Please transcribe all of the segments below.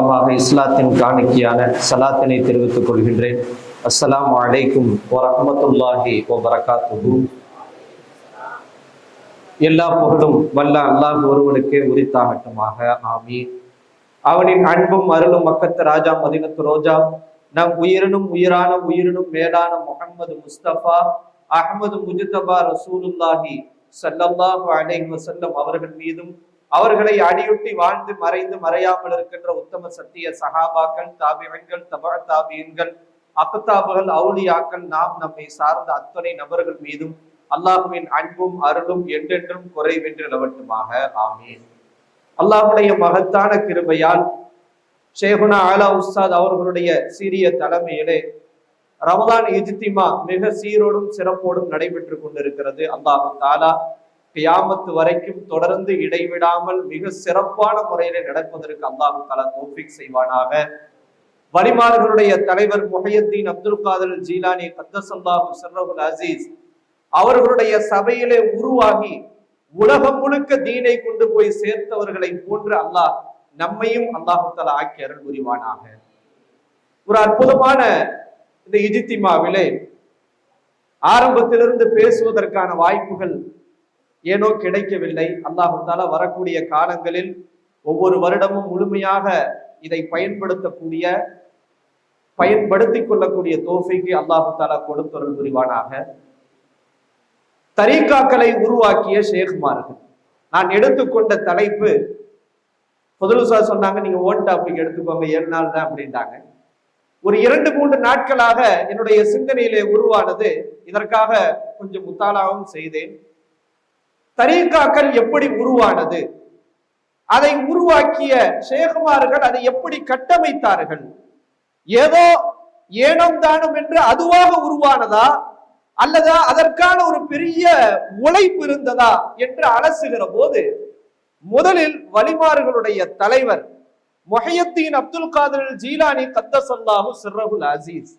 மூலமாக இஸ்லாத்தின் காணிக்கையான சலாத்தினை தெரிவித்துக் கொள்கின்றேன். அஸ்லாம் அலைக்கும் வரமத்துல்லாஹி வரகாத்து எல்லா புகழும் வல்ல அல்லாஹ் ஒருவனுக்கே உரித்தாகட்டுமாக. ஆமீன். அவனின் அன்பும் அருளும் மக்கத்து ராஜா மதினத்து ரோஜா. நம் உயிரினும் உயிரான உயிரினும் மேலான முகமது முஸ்தபா அகமது முஜிதபா ரசூலுல்லாஹி சல்லல்லாஹு அலைஹி வஸல்லம் அவர்கள் மீதும் அவர்களை அடியொட்டி வாழ்ந்து மறைந்து மறையாமல் இருக்கின்ற உத்தம சத்திய சகாபாக்கள் தாபியங்கள் தபா தாபியன்கள் அக்குத்தாபுகள் அவுலியாக்கள் நாம் நம்மை சார்ந்த அத்தனை நபர்கள் மீதும் அல்லாஹுவின் அன்பும் அருளும் என்றென்றும் குறைவென்று நிலவட்டுமாக. ஆமீன். அல்லாஹுடைய மகத்தான கிருபையால் ஷேகுனா ஆலா உஸ்தாத் அவர்களுடைய சீரிய தலைமையிலே ரமதான் இஜித்திமா மிக சீரோடும் சிறப்போடும் நடைபெற்று கொண்டிருக்கிறது. அல்லாஹு தாலா கியாமத்து வரைக்கும் தொடர்ந்து இடைவிடாமல் மிக சிறப்பான முறையில நடப்பதற்கு அல்லாஹு தலா தோஃபிக் செய்வானாக. வலிமார்களுடைய தலைவர் முஹையத்தீன் அப்துல் காதர் ஜீலானி கத்தசல்லாஹு சர்ரகுல் அசீஸ் அவர்களுடைய சபையிலே உருவாகி உலகம் முழுக்க தீனை கொண்டு போய் சேர்த்தவர்களை போன்று அல்லாஹ் நம்மையும் அல்லாஹு தாலா ஆக்கி அருள் புரிவானாக. ஒரு அற்புதமான இந்த இஜித்திமாவிலே ஆரம்பத்திலிருந்து பேசுவதற்கான வாய்ப்புகள் ஏனோ கிடைக்கவில்லை. அல்லாஹால வரக்கூடிய காலங்களில் ஒவ்வொரு வருடமும் முழுமையாக இதை பயன்படுத்தக்கூடிய பயன்படுத்திக் கொள்ளக்கூடிய தோஃபைக்கு அல்லாஹு தாலா கொடுத்தொருள் புரிவானாக. தரீக்காக்களை உருவாக்கிய ஷேக்மார்கள். நான் எடுத்துக்கொண்ட தலைப்பு பொதுலுசா சொன்னாங்க நீங்க ஓன் டாபிக் எடுத்துக்கோங்க ஏழு நாள் தான் அப்படின்ட்டாங்க ஒரு இரண்டு மூன்று நாட்களாக என்னுடைய சிந்தனையிலே உருவானது இதற்காக கொஞ்சம் முத்தாளாகவும் செய்தேன். தரீக்காக்கள் எப்படி உருவானது? அதை உருவாக்கிய ஷேகுமார்கள் அதை எப்படி கட்டமைத்தார்கள்? ஏதோ ஏனம் தானம் என்று அதுவாக உருவானதா? அல்லது அதற்கான ஒரு பெரிய உழைப்பு இருந்ததா என்று அலசுகிற போது முதலில் வலிமார்களுடைய தலைவர் மொஹையத்தீன் அப்துல் காதர் ஜீலானி கத்தசல்லாஹு சிர்ரகுல் அசீஸ்.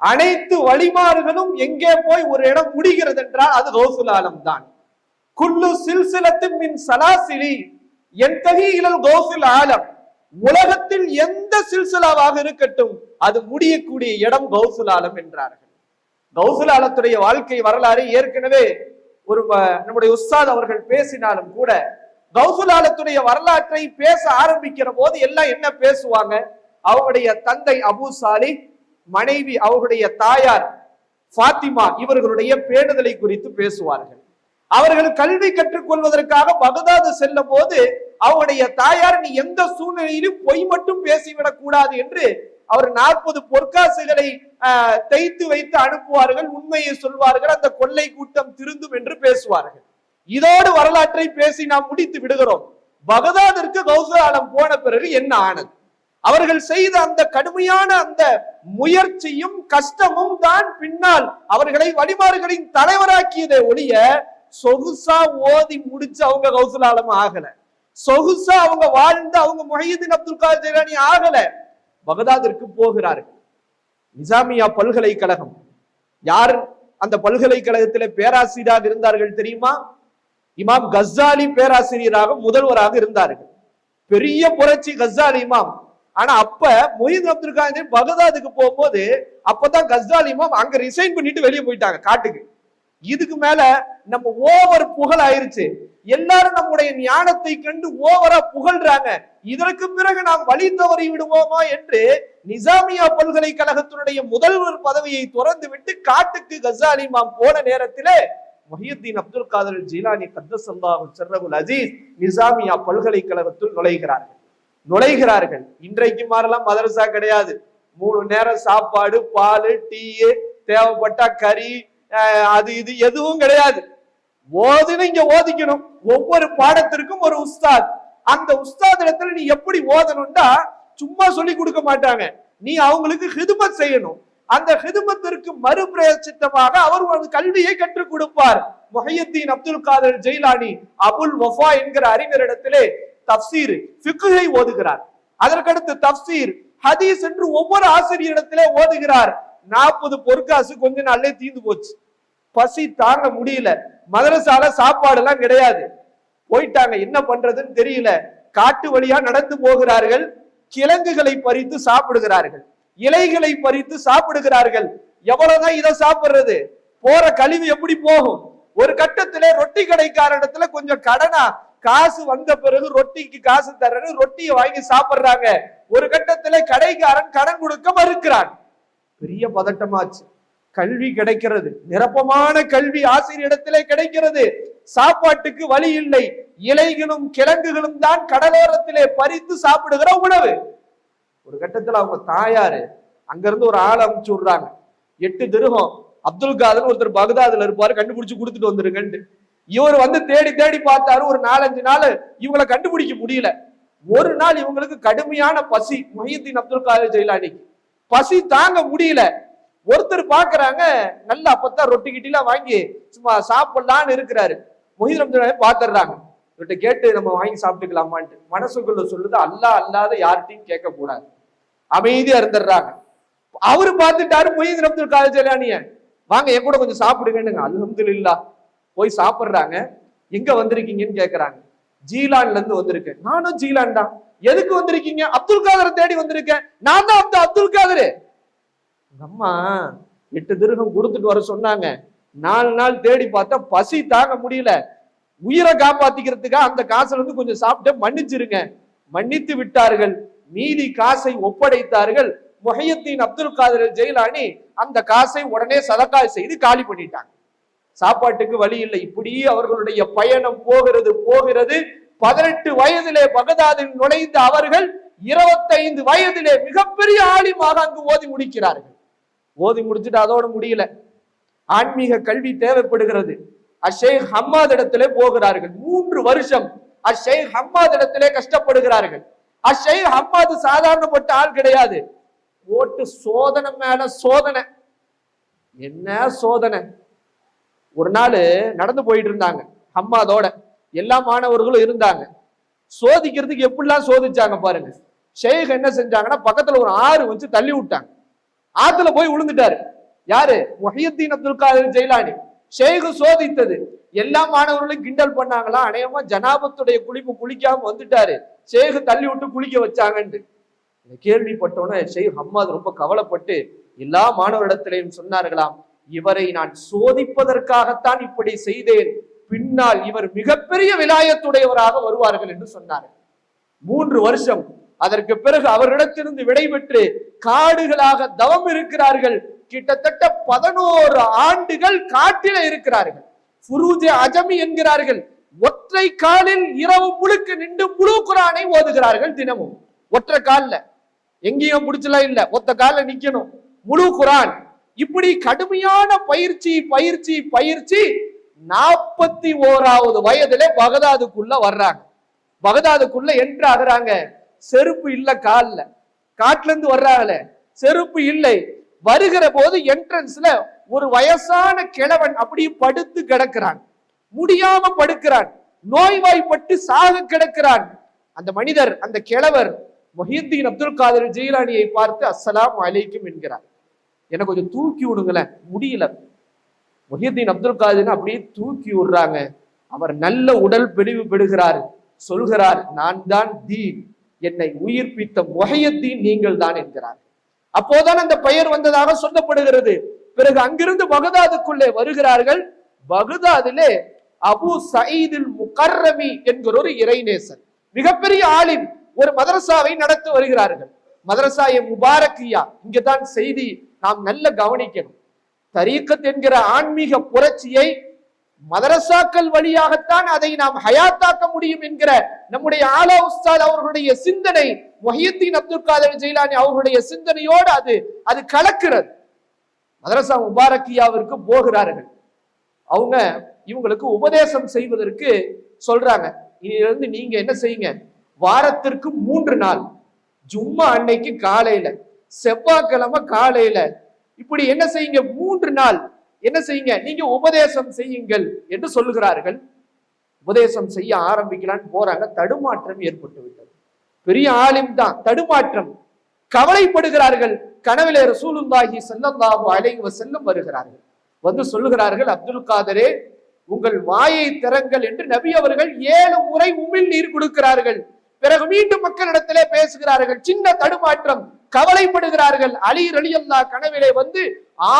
அனைத்து வழிமாறுகளும் எங்கே போய் ஒரு இடம் முடிகிறது என்றால் அது ரோசுலாலம் ஆலம் தான். குல்லு சில்சிலத்தின் மின் சலாசிலி என் இழல் கௌசுல் ஆலம் உலகத்தில் எந்த சில்சிலாவாக இருக்கட்டும் அது முடியக்கூடிய இடம் கௌசுல் ஆலம் என்றார்கள். கௌசுல் ஆலத்துடைய வாழ்க்கை வரலாறு ஏற்கனவே ஒரு நம்முடைய உஸ்தாத் அவர்கள் பேசினாலும் கூட கௌசுல் ஆலத்துடைய வரலாற்றை பேச ஆரம்பிக்கிற போது எல்லாம் என்ன பேசுவாங்க? அவருடைய தந்தை அபு சாலி மனைவி அவருடைய தாயார் ஃபாத்திமா இவர்களுடைய பேணுதலை குறித்து பேசுவார்கள். அவர்கள் கல்வி கற்றுக்கொள்வதற்காக பகதாது செல்லும் போது அவருடைய தாயார் நீ எந்த சூழ்நிலையிலும் பொய் மட்டும் பேசிவிடக் கூடாது என்று அவர் நாற்பது பொற்காசுகளை தைத்து வைத்து அனுப்புவார்கள். உண்மையை சொல்வார்கள். அந்த கொள்ளை கூட்டம் திருந்தும் என்று பேசுவார்கள். இதோடு வரலாற்றை பேசி நாம் முடித்து விடுகிறோம். பகதாதிற்கு கௌசலாலம் போன பிறகு என்ன ஆனது? அவர்கள் செய்த அந்த கடுமையான அந்த முயற்சியும் கஷ்டமும் தான் பின்னால் அவர்களை வழிமாறுகளின் தலைவராக்கியதை ஒழிய சொகுசா ஓதி முடிச்சு அவங்க கௌசல் ஆலம் ஆகல. சொகுசா அவங்க வாழ்ந்து அவங்க முஹீதீன் அப்துல் காதர் ஆகல. பகதாதிற்கு போகிறார்கள். நிசாமியா பல்கலைக்கழகம். யார் அந்த பல்கலைக்கழகத்தில பேராசிரியராக இருந்தார்கள் தெரியுமா? இமாம் கஸ்ஸாலி பேராசிரியராக முதல்வராக இருந்தார்கள். பெரிய புரட்சி கஸ்ஸாலி இமாம். ஆனா அப்ப மொஹித் அப்துல் காதர் பகதாதுக்கு போகும்போது அப்பதான் கஸ்ஸாலி இமாம் அங்க ரிசைன் பண்ணிட்டு வெளியே போயிட்டாங்க காட்டுக்கு. இதுக்கு மேல நம்ம ஓவர் புகழ் ஆயிருச்சு. எல்லாரும் நம்முடைய ஞானத்தை கண்டு ஓவரா புகழ்றாங்க. இதற்கு பிறகு நாம் வழி தவறி விடுவோமா என்று நிசாமியா பல்கலைக்கழகத்தினுடைய முதல்வர் பதவியை துறந்து விட்டு காட்டுக்கு கசாலி மாம் போன நேரத்திலே மொஹியுத்தீன் அப்துல் காதர் ஜீலானி கத்தசல்லாஹு சர்ரகுல் அஜீஸ் நிசாமியா பல்கலைக்கழகத்தில் நுழைகிறார்கள். நுழைகிறார்கள். இன்றைக்கு மாதிரிலாம் மதரசா கிடையாது. மூணு நேரம் சாப்பாடு பால் டீ தேவைப்பட்டா கறி அது இது எதுவும் கிடையாது. ஓதுன்னு இங்க ஓதிக்கணும். ஒவ்வொரு பாடத்திற்கும் ஒரு உஸ்தாத். அந்த உஸ்தாத் இடத்துல நீ எப்படி ஓதணும்டா சும்மா சொல்லி கொடுக்க மாட்டாங்க. நீ அவங்களுக்கு ஹிதுமத் செய்யணும். அந்த ஹிதுமத்திற்கு மறுபிரச்சித்தமாக அவர் ஒரு கல்வியை கற்றுக் கொடுப்பார். முஹையத்தீன் அப்துல் காதர் ஜெயிலானி அபுல் வஃபா என்கிற அறிஞரிடத்திலே தப்சீர் பிக்குகை ஓதுகிறார். அதற்கடுத்து தப்சீர் ஹதீஸ் என்று ஒவ்வொரு ஆசிரியரிடத்திலே ஓதுகிறார். நாற்பது பொற்காசு கொஞ்ச நாள்லே தீந்து போச்சு. பசி தாங்க முடியல. மதரசால சாப்பாடு எல்லாம் கிடையாது. போயிட்டாங்க. என்ன பண்றதுன்னு தெரியல. காட்டு வழியா நடந்து போகிறார்கள். கிழங்குகளை பறித்து சாப்பிடுகிறார்கள். இலைகளை பறித்து சாப்பிடுகிறார்கள். எவ்வளவுதான் இதை சாப்பிடுறது? போற கழிவு எப்படி போகும்? ஒரு கட்டத்துல ரொட்டி கடைக்காரஇடத்துல கொஞ்சம் கடனா காசு வந்த பிறகு ரொட்டிக்கு காசு தர்றது ரொட்டியை வாங்கி சாப்பிடுறாங்க. ஒரு கட்டத்துல கடைக்காரன் கடன் கொடுக்க மறுக்கிறான். பெரிய பதட்டமாச்சு. கல்வி கிடைக்கிறது. நிரப்பமான கல்வி ஆசிரியரிடத்திலே கிடைக்கிறது. சாப்பாட்டுக்கு வழி இல்லை. இலைகளும் கிழங்குகளும் தான் கடலோரத்திலே பறித்து சாப்பிடுகிற உணவு. ஒரு கட்டத்துல அவங்க தாயாரு அங்கிருந்து ஒரு ஆள் அமுச்சு விடுறாங்க. எட்டு திருகம். அப்துல் காதர் ஒருத்தர் பகதாதுல இருப்பாரு. கண்டுபிடிச்சு கொடுத்துட்டு வந்துருங்கன்ட்டு. இவர் வந்து தேடி தேடி பார்த்தாரு. ஒரு நாலஞ்சு நாள் இவங்களை கண்டுபிடிக்க முடியல. ஒரு நாள் இவங்களுக்கு கடுமையான பசி. மொஹியத்தின் அப்துல் காதர் ஜெயிலானிக்கு பசி தாங்க முடியல. ஒருத்தர் பாக்குறாங்க நல்ல அப்பத்தான் ரொட்டி கிட்டிலாம் வாங்கி சும்மா சாப்பிடலான்னு இருக்கிறாரு. மொஹித் ரம்ஜான் பாத்துடுறாங்க இவர்கிட்ட கேட்டு நம்ம வாங்கி சாப்பிட்டுக்கலாமான்ட்டு. மனசுக்குள்ள சொல்லுது அல்லா அல்லாத யார்கிட்டையும் கேட்க கூடாது அமைதியா இருந்துடுறாங்க. அவரு பார்த்துட்டாரு மொஹித் அப்துல் காதர் ஜெயிலானிய வாங்க என் கூட கொஞ்சம் சாப்பிடுங்கன்னுங்க. இல்லா போய் சாப்பிடுறாங்க. எங்க வந்திருக்கீங்கன்னு கேக்குறாங்க. ஜீலான்ல இருந்து வந்திருக்கேன். நானும் ஜீலான் தான். எதுக்கு வந்திருக்கீங்க? அப்துல் காதரை தேடி வந்திருக்கேன். நான் தான் அந்த அப்துல் காதரு. அம்மா எட்டு திருகம் கொடுத்துட்டு வர சொன்னாங்க. நாலு நாள் தேடி பார்த்தா பசி தாங்க முடியல. உயிரை காப்பாத்திக்கிறதுக்காக அந்த காசுல இருந்து கொஞ்சம் சாப்பிட்டு மன்னிச்சிருங்க. மன்னித்து விட்டார்கள். மீதி காசை ஒப்படைத்தார்கள். முஹையத்தீன் அப்துல் காதர் ஜெயிலானி அந்த காசை உடனே சதக்கா செய்து காலி பண்ணிட்டாங்க. சாப்பாட்டுக்கு வழி இல்லை. இப்படியே அவர்களுடைய பயணம் போகிறது போகிறது. பதினெட்டு வயதிலே பகதாதில் நுழைந்த அவர்கள் இருபத்தைந்து வயதிலே மிகப்பெரிய ஆலிமாக அங்கு ஓதி முடிக்கிறார்கள். ஓதி முடிச்சுட்டு அதோட முடியல. ஆன்மீக கல்வி தேவைப்படுகிறது. அஷேக் ஹம்மாத் இடத்திலே போகிறார்கள். மூன்று வருஷம் அஷேக் ஹம்மாத் இடத்திலே கஷ்டப்படுகிறார்கள். அஷேக் ஹம்மாத் சாதாரணப்பட்ட ஆள் கிடையாது. ஓட்டு சோதனை மேல சோதனை. என்ன சோதனை? ஒரு நாள் நடந்து போயிட்டு இருந்தாங்க ஹம்மாதோட. எல்லா மாணவர்களும் இருந்தாங்க. சோதிக்கிறதுக்கு எப்படிலாம் சோதிச்சாங்க பாருங்க. ஷேக் என்ன செஞ்சாங்கன்னா பக்கத்துல ஒரு ஆறு வச்சு தள்ளி விட்டாங்க. ஆத்துல போய் விழுந்துட்டாரு யாரு? முஹியத்தீன் அப்துல் காதர் ஜெயிலானி. ஷேகு சோதித்தது. எல்லா மாணவர்களும் கிண்டல் பண்ணாங்களா? அநேகமா ஜனாபத்துடைய குளிப்பு குளிக்காம வந்துட்டாரு. ஷேகு தள்ளி விட்டு குளிக்க வச்சாங்கன்னு கேள்விப்பட்டோன்னே ஷேக் ஹம்மாத் ரொம்ப கவலைப்பட்டு எல்லா மாணவரிடத்திலையும் சொன்னார்களாம் இவரை நான் சோதிப்பதற்காகத்தான் இப்படி செய்தேன். பின்னால் இவர் மிகப்பெரிய விலாயத்துடையவராக வருவார்கள் என்று சொன்னார் மூன்று வருஷம் அதற்கு பிறகு அவரிடத்திலிருந்து விடைபெற்று காடுகளாக தவம் இருக்கிறார்கள். கிட்டத்தட்ட பதினோரு ஆண்டுகள் காட்டில இருக்கிறார்கள். ஃபுரூஜே அஜமி என்கிறார்கள் ஒற்றை காலில் இரவு முழுக்க நின்று முழு குரானை ஓதுகிறார்கள் தினமும். ஒற்றை கால்ல. எங்கேயும் பிடிச்சலாம் இல்ல. ஒத்த காலில் நிக்கணும். முழு குரான். இப்படி கடுமையான பயிற்சி பயிற்சி பயிற்சி நாற்பத்தி ஓராவது வயதுல பகதாதுக்குள்ள வர்றாங்க. பகதாதுக்குள்ள என்று ஆகுறாங்க. செருப்பு இல்லை கால்ல. காட்டுல இருந்து வர்றாங்களே. செருப்பு இல்லை. வருகிற போது என்ட்ரன்ஸ்ல ஒரு வயசான கிழவன் அப்படியே படுத்து கிடக்கிறான். முடியாம படுக்கிறான். நோய்வாய்ப்பட்டு சாக கிடக்கிறான். அந்த மனிதர் அந்த கிழவர் மொஹியுத்தீன் அப்துல் காதர் ஜெயிலானியை பார்த்து அஸ்ஸலாமு அலைக்கும் என்கிறார். எனக்கு கொஞ்சம் தூக்கி விடுங்களேன். முடியல. மொஹியுத்தீன் அப்துல் காதர் அப்படியே தூக்கி விடுறாங்க. அவர் நல்ல உடல் பிடிவு பெறுகிறார். சொல்கிறார் நான் தான் தீன். என்னை உயிர்ப்பித்த முகையத்தின் நீங்கள் தான் என்கிறார். அப்போதான் அந்த பெயர் வந்ததாக சொல்லப்படுகிறது. பிறகு அங்கிருந்து பகதாதுக்குள்ளே வருகிறார்கள். பகதாதிலே அபு சயீதில் முகர்ரமி என்கிற ஒரு இறைநேசன் மிகப்பெரிய ஆளின் ஒரு மதரசாவை நடத்தி வருகிறார்கள். மதரசாய முபாரக்கியா இங்கதான் செய்தி நாம் நல்ல கவனிக்கணும். தரீக்கத் என்கிற ஆன்மீக புரட்சியை மதரசாக்கள் வழியாகத்தான் அதை நாம் ஹயாத்தாக்க முடியும் என்கிற நம்முடைய ஆலா உஸ்தாத் அவர்களுடைய சிந்தனை மொஹியத்தின் அப்துல் காதர் ஜெயிலானி அவர்களுடைய சிந்தனையோடு அது அது கலக்கிறது. மதரசா முபாரக்கியாவிற்கு போகிறார்கள். அவங்க இவங்களுக்கு உபதேசம் செய்வதற்கு சொல்றாங்க. இதிலிருந்து நீங்க என்ன செய்யுங்க? வாரத்திற்கு மூன்று நாள். ஜும்மா அன்னைக்கு காலையில செவ்வாய்க்கிழமை காலையில. இப்படி என்ன செய்யுங்க? மூன்று நாள். என்ன செய்யுங்க? நீங்க உபதேசம் செய்யுங்கள் என்று சொல்லுகிறார்கள். உபதேசம் செய்ய ஆரம்பிக்கலான்னு போறாங்க. தடுமாற்றம் ஏற்பட்டு விட்டது பெரிய ஆலிம் தான். தடுமாற்றம். கவலைப்படுகிறார்கள். கனவிலே ரசூலுல்லாஹி ஸல்லல்லாஹு அலைஹி வஸல்லம் வருகிறார்கள். வந்து சொல்லுகிறார்கள் அப்துல் காதரே உங்கள் வாயை திறங்கள் என்று நபி அவர்கள் ஏழு முறை உமிழ் நீர் கொடுக்கிறார்கள். பிறகு மீண்டும் மக்களிடத்திலே பேசுகிறார்கள். சின்ன தடுமாற்றம். கவலைப்படுகிறார்கள். அலி ரலியல்லா கனவிலே வந்து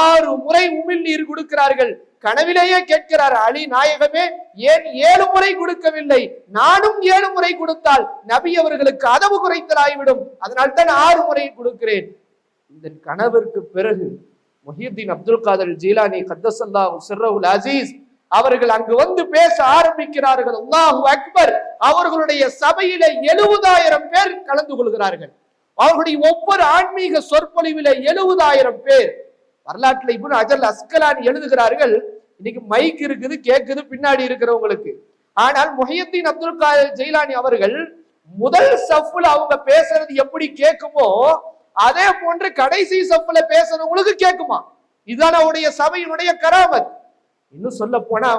ஆறு முறை உமிழ் நீர் கொடுக்கிறார்கள். கனவிலேயே கேட்கிறார் அலி நாயகமே ஏன் ஏழு முறை கொடுக்கவில்லை? நானும் ஏழு முறை கொடுத்தால் நபி அவர்களுக்கு அதவு குறைத்தலாகிவிடும் அதனால் தான் ஆறு முறை கொடுக்கிறேன். இந்த கனவிற்கு பிறகு முஹியுத்தீன் அப்துல் காதர் ஜீலானி கத்தசல்லா சிர்ரவுல் அசீஸ் அவர்கள் அங்கு வந்து பேச ஆரம்பிக்கிறார்கள். அல்லாஹு அக்பர். அவர்களுடைய சபையில எழுபதாயிரம் பேர் கலந்து கொள்கிறார்கள். அவர்களுடைய ஒவ்வொரு ஆன்மீக சொற்பொழிவில எழுபதாயிரம் பேர் வரலாற்றுல இப்னு அஜல் அஸ்கலான் எழுதுகிறார்கள். இன்னைக்கு மைக் இருக்குது கேக்குது பின்னாடி இருக்கிறவங்களுக்கு. ஆனால் முஹியத்தீன் அப்துல் காதர் ஜெயிலானி அவர்கள் முதல் சஃப்ல அவங்க பேசுறது எப்படி கேட்குமோ அதே போன்று கடைசி சஃப்ல பேசுறவங்களுக்கு கேட்குமா இதுதான் அவருடைய சபையினுடைய கராமத். இன்னும் சொல்ல போனா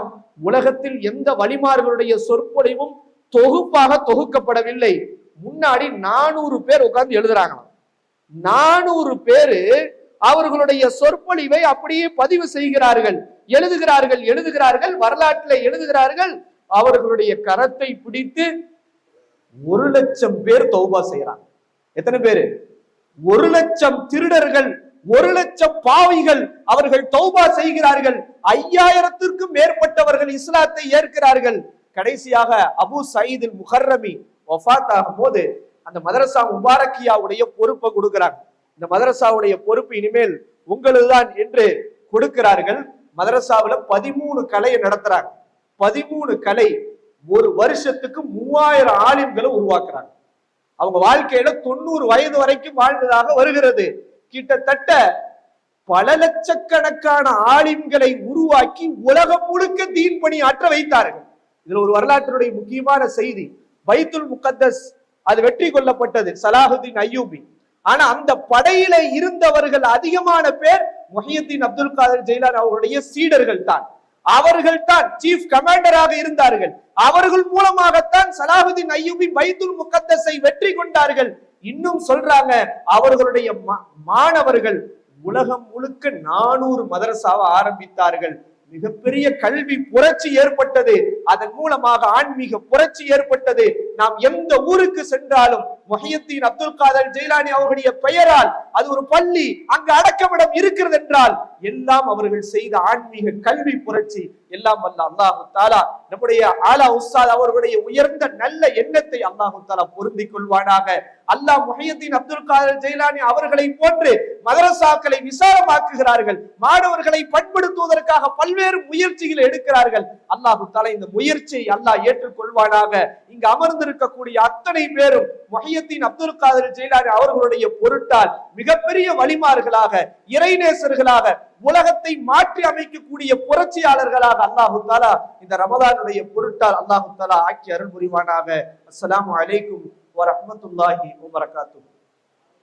உலகத்தில் எந்த வழிமார்களுடைய சொற்பொழிவும் தொகுப்பாக தொகுக்கப்படவில்லை. முன்னாடி நானூறு பேர் உட்கார்ந்து எழுதுறாங்களாம். நானூறு பேரு அவர்களுடைய சொற்பொழிவை அப்படியே பதிவு செய்கிறார்கள். எழுதுகிறார்கள் எழுதுகிறார்கள் வரலாற்றில் எழுதுகிறார்கள். அவர்களுடைய கரத்தை பிடித்து ஒரு லட்சம் பேர் தௌபா செய்யறாங்க எத்தனை பேரு? ஒரு லட்சம் திருடர்கள் ஒரு லட்சம் பாவிகள் அவர்கள் தௌபா செய்கிறார்கள். ஐயாயிரத்திற்கும் மேற்பட்டவர்கள் இஸ்லாத்தை ஏற்கிறார்கள். கடைசியாக அபு சயீதில் முஹர்ரமி ஒஃபாத் ஆகும் போது அந்த மதரசா முபாரக்கியாவுடைய பொறுப்பை கொடுக்கிறாங்க. இந்த மதரசாவுடைய பொறுப்பு இனிமேல் உங்களுதுதான் என்று கொடுக்கிறார்கள். மதரசாவுல பதிமூணு கலையை நடத்துறாங்க. பதிமூணு கலை ஒரு வருஷத்துக்கு மூவாயிரம் ஆலிம்களை உருவாக்குறாங்க. அவங்க வாழ்க்கையில தொண்ணூறு வயது வரைக்கும் வாழ்ந்ததாக வருகிறது. கிட்டத்தட்ட பல லட்சக்கணக்கான ஆலிம்களை உருவாக்கி உலகம் முழுக்க தீன் பணி ஆற்ற வைத்தார்கள். இதுல ஒரு வரலாற்றினுடைய முக்கியமான செய்தி. பைத்துல் முகத்தஸ் அது வெற்றி கொள்ளப்பட்டது சலாஹுதீன் ஐயூபி. ஆனா அந்த படையில இருந்தவர்கள் அதிகமான பேர் முஹியத்தின் அப்துல் காதர் ஜெயிலான் அவருடைய சீடர்கள் தான். அவர்கள் தான் சீஃப் கமாண்டராக இருந்தார்கள். அவர்கள் மூலமாகத்தான் சலாஹுதீன் ஐயூபி பைத்துல் முகத்தஸை வெற்றி கொண்டார்கள். இன்னும் சொல்றாங்க அவர்களுடைய மாணவர்கள் உலகம் முழுக்க நானூறு மதரசாவை ஆரம்பித்தார்கள். மிகப்பெரிய கல்வி புரட்சி ஏற்பட்டது. அதன் மூலமாக ஆன்மீக புரட்சி ஏற்பட்டது. நாம் எந்த ஊருக்கு சென்றாலும் மொஹியத்தீன் அப்துல் காதர் ஜெயிலானி அவர்களுடைய பெயரால் அது ஒரு பள்ளி அங்கு அடக்கமிடம் இருக்கிறது என்றால் எல்லாம் அவர்கள் செய்த ஆன்மீக கல்வி புரட்சி எல்லாம் வல்ல அல்லாஹு தாலா. நம்முடைய ஆலா உஸ்தாத் அவர்களுடைய உயர்ந்த நல்ல எண்ணத்தை அல்லாஹு தாலா பொருந்தி கொள்வானாக. அல்லாஹ் முஹையத்தீன் அப்துல் காதர் ஜெயிலானி அவர்களை போன்று மதரசாக்களை விசாலமாக்குகிறார்கள் மாணவர்களை பண்படுத்துவதற்காக பல்வேறு முயற்சிகளை எடுக்கிறார்கள். அல்லாஹு தாலா இந்த முயற்சியை அல்லாஹ் ஏற்றுக்கொள்வானாக. இங்கு அமர்ந்திருக்கக்கூடிய அத்தனை பேரும் முஹையத்தீன் அப்துல் காதர் ஜெயிலானி அவர்களுடைய பொருட்டால் மிகப்பெரிய வழிமார்களாக இறைநேசர்களாக உலகத்தை மாற்றி அமைக்கக்கூடிய புரட்சியாளர்களாக அல்லாஹு தாலா இந்த ரமதானுடைய பொருட்டால் அல்லாஹு தாலா ஆக்கி அருள் புரிவானாக. அஸ்லாம் வலைக்கும் வரமத்துல்லாஹி வபரகாத்துஹு.